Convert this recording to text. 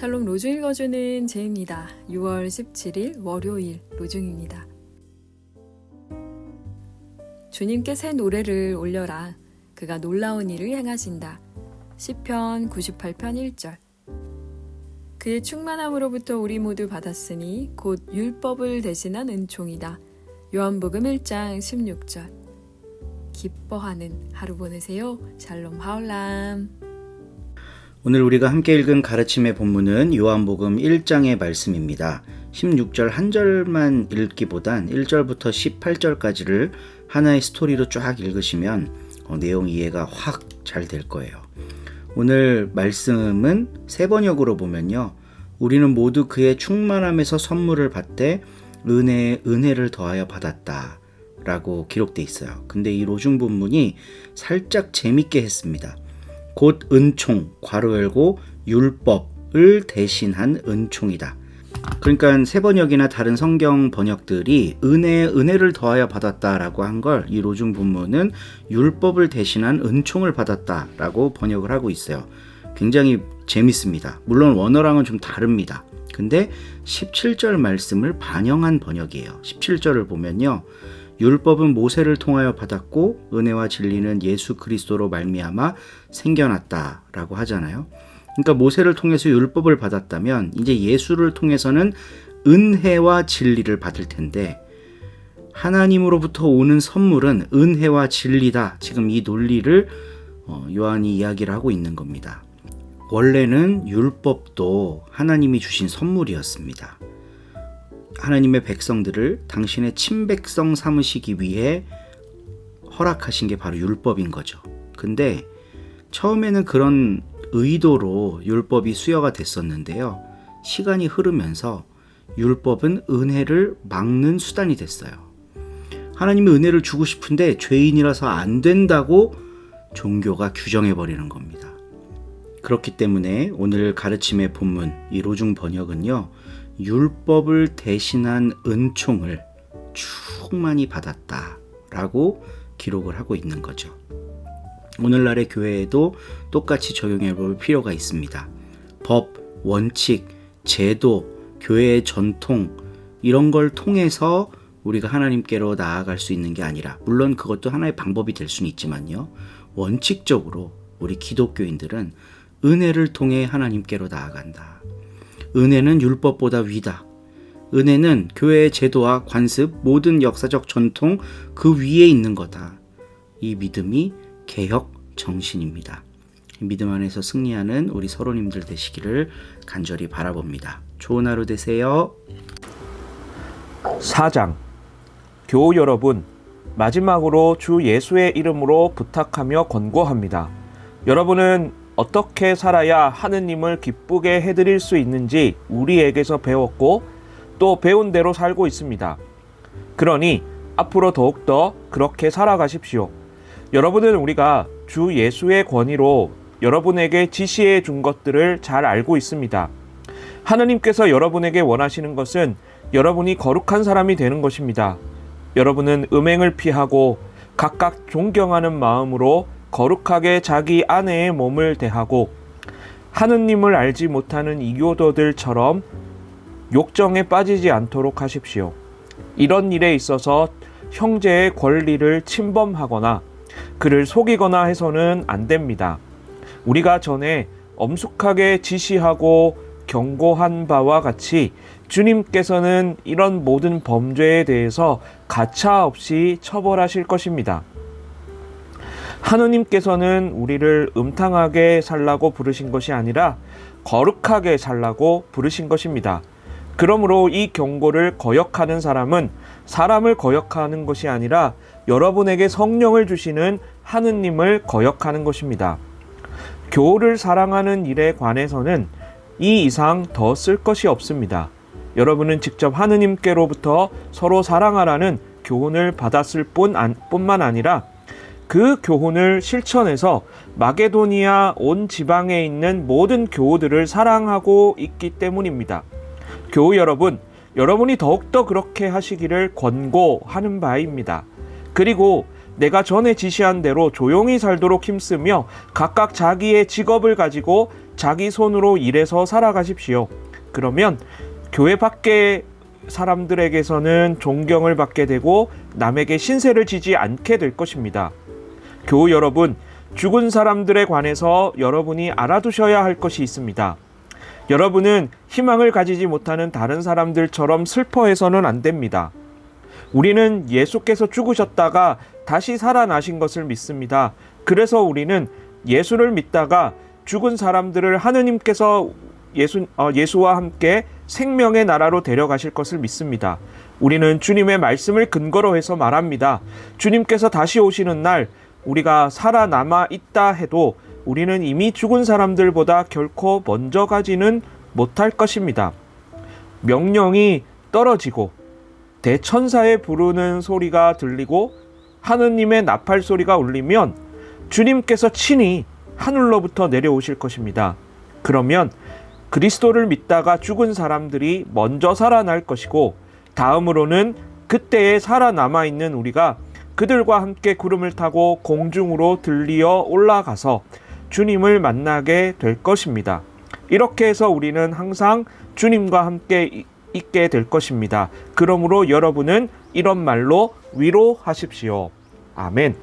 샬롬 로중 읽어주는 제입니다. 6월 17일 월요일 로중입니다. 주님께 새 노래를 올려라. 그가 놀라운 일을 행하신다. 시편 98편 1절. 그의 충만함으로부터 우리 모두 받았으니 곧 율법을 대신한 은총이다. 요한복음 1장 16절. 기뻐하는 하루 보내세요. 샬롬 하울람. 오늘 우리가 함께 읽은 가르침의 본문은 요한복음 1장의 말씀입니다. 16절 한 절만 읽기보단 1절부터 18절까지를 하나의 스토리로 쫙 읽으시면 어, 내용 이해가 확 잘 될 거예요. 오늘 말씀은 세 번역으로 보면요. 우리는 모두 그의 충만함에서 선물을 받되 은혜에 은혜를 더하여 받았다. 라고 기록돼 있어요. 근데 이 로중 본문이 살짝 재밌게 했습니다. 곧 은총 괄호 열고 율법을 대신한 은총이다. 그러니까 세 번역이나 다른 성경 번역들이 은혜 은혜를 더하여 받았다라고 한 걸 이 로중 본문은 율법을 대신한 은총을 받았다라고 번역을 하고 있어요. 굉장히 재밌습니다. 물론 원어랑은 좀 다릅니다. 근데 17절 말씀을 반영한 번역이에요. 17절을 보면요. 율법은 모세를 통하여 받았고 은혜와 진리는 예수 그리스도로 말미암아 생겨났다라고 하잖아요. 그러니까 모세를 통해서 율법을 받았다면 이제 예수를 통해서는 은혜와 진리를 받을 텐데 하나님으로부터 오는 선물은 은혜와 진리다. 지금 이 논리를 어, 요한이 이야기를 하고 있는 겁니다. 원래는 율법도 하나님이 주신 선물이었습니다. 하나님의 백성들을 당신의 친백성 삼으시기 위해 허락하신 게 바로 율법인 거죠. 근데 처음에는 그런 의도로 율법이 수여가 됐었는데요. 시간이 흐르면서 율법은 은혜를 막는 수단이 됐어요. 하나님이 은혜를 주고 싶은데 죄인이라서 안 된다고 종교가 규정해 버리는 겁니다. 그렇기 때문에 오늘 가르침의 본문 이 로중 번역은요. 율법을 대신한 은총을 충만히 받았다라고 기록을 하고 있는 거죠. 오늘날의 교회에도 똑같이 적용해 볼 필요가 있습니다. 법, 원칙, 제도, 교회의 전통 이런 걸 통해서 우리가 하나님께로 나아갈 수 있는 게 아니라 물론 그것도 하나의 방법이 될 수는 있지만요. 원칙적으로 우리 기독교인들은 은혜를 통해 하나님께로 나아간다. 은혜는 율법보다 위다. 은혜는 교회의 제도와 관습, 모든 역사적 전통 그 위에 있는 거다. 이 믿음이 개혁 정신입니다. 믿음 안에서 승리하는 우리 서로님들 되시기를 간절히 바라봅니다. 좋은 하루 되세요. 4장 교우 여러분 마지막으로 주 예수의 이름으로 부탁하며 권고합니다. 여러분은 어떻게 살아야 하느님을 기쁘게 해드릴 수 있는지 우리에게서 배웠고 또 배운 대로 살고 있습니다. 그러니 앞으로 더욱더 그렇게 살아가십시오. 여러분은 우리가 주 예수의 권위로 여러분에게 지시해 준 것들을 잘 알고 있습니다. 하나님께서 여러분에게 원하시는 것은 여러분이 거룩한 사람이 되는 것입니다. 여러분은 음행을 피하고 각각 존경하는 마음으로 거룩하게 자기 아내의 몸을 대하고 하느님을 알지 못하는 이교도들처럼 욕정에 빠지지 않도록 하십시오. 이런 일에 있어서 형제의 권리를 침범하거나 그를 속이거나 해서는 안 됩니다. 우리가 전에 엄숙하게 지시하고 경고한 바와 같이 주님께서는 이런 모든 범죄에 대해서 가차 없이 처벌하실 것입니다. 하느님께서는 우리를 음탕하게 살라고 부르신 것이 아니라 거룩하게 살라고 부르신 것입니다. 그러므로 이 경고를 거역하는 사람은 사람을 거역하는 것이 아니라 여러분에게 성령을 주시는 하느님을 거역하는 것입니다. 교우를 사랑하는 일에 관해서는 이 이상 더 쓸 것이 없습니다. 여러분은 직접 하느님께로부터 서로 사랑하라는 교훈을 받았을 뿐만 아니라 그 교훈을 실천해서 마게도니아 온 지방에 있는 모든 교우들을 사랑하고 있기 때문입니다. 교우 여러분, 여러분이 더욱더 그렇게 하시기를 권고하는 바입니다. 그리고 내가 전에 지시한 대로 조용히 살도록 힘쓰며 각각 자기의 직업을 가지고 자기 손으로 일해서 살아가십시오. 그러면 교회 밖의 사람들에게서는 존경을 받게 되고 남에게 신세를 지지 않게 될 것입니다. 교우 여러분, 죽은 사람들에 관해서 여러분이 알아두셔야 할 것이 있습니다. 여러분은 희망을 가지지 못하는 다른 사람들처럼 슬퍼해서는 안 됩니다. 우리는 예수께서 죽으셨다가 다시 살아나신 것을 믿습니다. 그래서 우리는 예수를 믿다가 죽은 사람들을 하느님께서 예수, 어, 예수와 함께 생명의 나라로 데려가실 것을 믿습니다. 우리는 주님의 말씀을 근거로 해서 말합니다. 주님께서 다시 오시는 날 우리가 살아남아 있다 해도 우리는 이미 죽은 사람들보다 결코 먼저 가지는 못할 것입니다. 명령이 떨어지고 대천사의 부르는 소리가 들리고 하느님의 나팔 소리가 울리면 주님께서 친히 하늘로부터 내려오실 것입니다. 그러면 그리스도를 믿다가 죽은 사람들이 먼저 살아날 것이고 다음으로는 그때에 살아남아 있는 우리가 그들과 함께 구름을 타고 공중으로 들리어 올라가서 주님을 만나게 될 것입니다. 이렇게 해서 우리는 항상 주님과 함께 이- 있게 될 것입니다. 그러므로 여러분은 이런 말로 위로하십시오. 아멘.